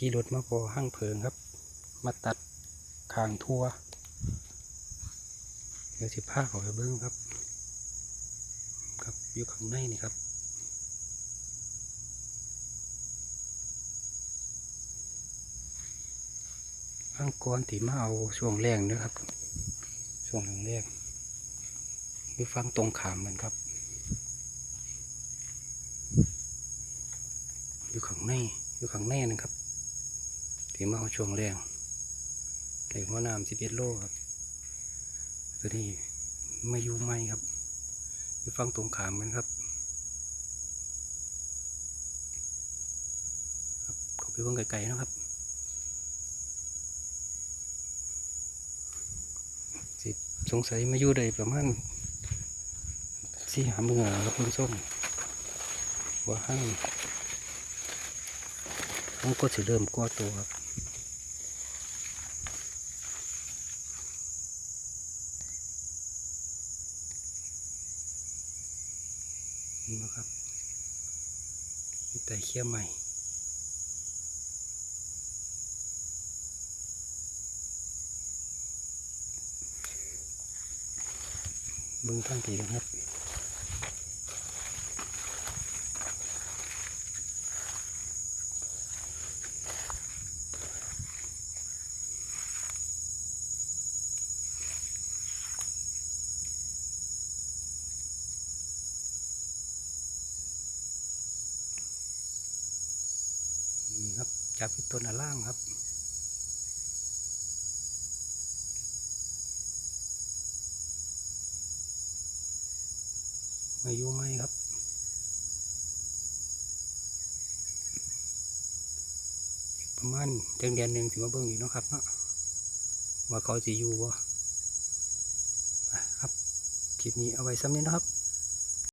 ขี่รถมาพอห้างเพิงครับ มาตัดคางทั่วเดี๋ยวสิพาขาไปเบิ้งครับ ครับอยู่ข้างในนี่ครับข้างก้อนที่มาเอาช่วงแรกเนะครับ ช่วงแรกอยู่ฟังตรงขามกันครับ อยู่ข้างในอยู่ข้างในนะครับ ที่มาเอาช่วงแรงในหัวน้ำสิบเอ็ดโลครับ ตัวนี้ไมาอยู่ไม่ครับ อยู่ฟังตรงขามกันครับครับเขาไปเบิ่งไกลๆนะครับสิสงสัยมาอยู่ได้ประมาณสี่หามือครับคุณส้มว่าห้างมันก็จะเริ่มก่อตัวครับ นี่นะครับมีแต่เขี้ยวใหม่เบิ้งข้างทีนะครับ นี่ครับจับที่ต้นอะล่างครับไมาอยู่ไหมครับประมาณเดือนเดือนหนึ่งถึงมาเบิ่งอีกเนะครับเนาะว่าเขาจะอยู่บ่ไปครับคลิปนี้เอาไว้ซ้ำนี้นะครับ